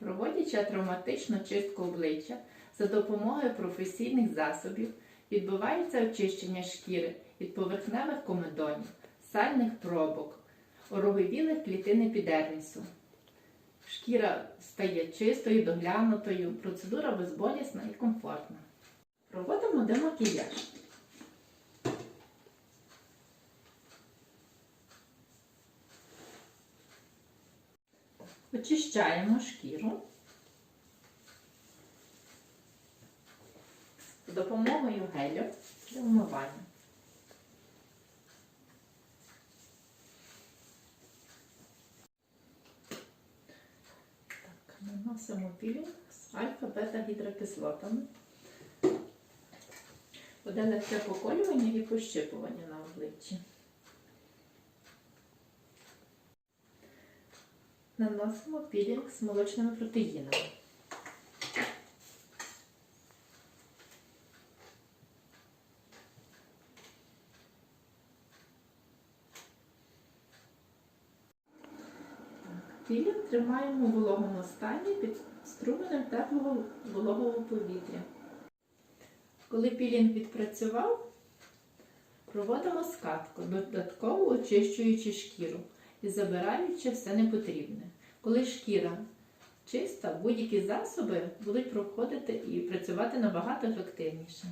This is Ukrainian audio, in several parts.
Проводячи травматичну чистку обличчя за допомогою професійних засобів, відбувається очищення шкіри від поверхневих комедонів, сальних пробок, ороговілих клітин епідермісу. Шкіра стає чистою, доглянутою, процедура безболісна і комфортна. Проводимо демакіяж. Очищаємо шкіру з допомогою гелю для вмивання. Так, наносимо пілінг з альфа-бета-гідрокислотами. Буде легке поколювання і пощипування на обличчі. Наносимо пілінг з молочними протеїнами. Пілінг тримаємо у вологому стані під струменем теплого вологого повітря. Коли пілінг відпрацював, проводимо скатку, додатково очищуючи шкіру і забираючи все непотрібне. Коли шкіра чиста, будь-які засоби будуть проходити і працювати набагато ефективніше.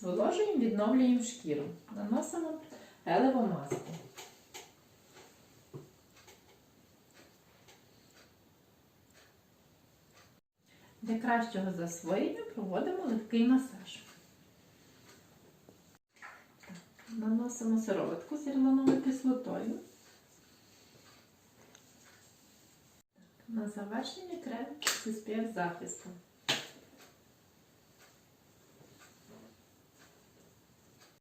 Зволожуємо, відновлюємо шкіру. Наносимо гелеву маску. Для кращого засвоєння проводимо легкий масаж. Так, Наносимо сироватку з гірлоновою кислотою. На завершення крем з SPF захистом.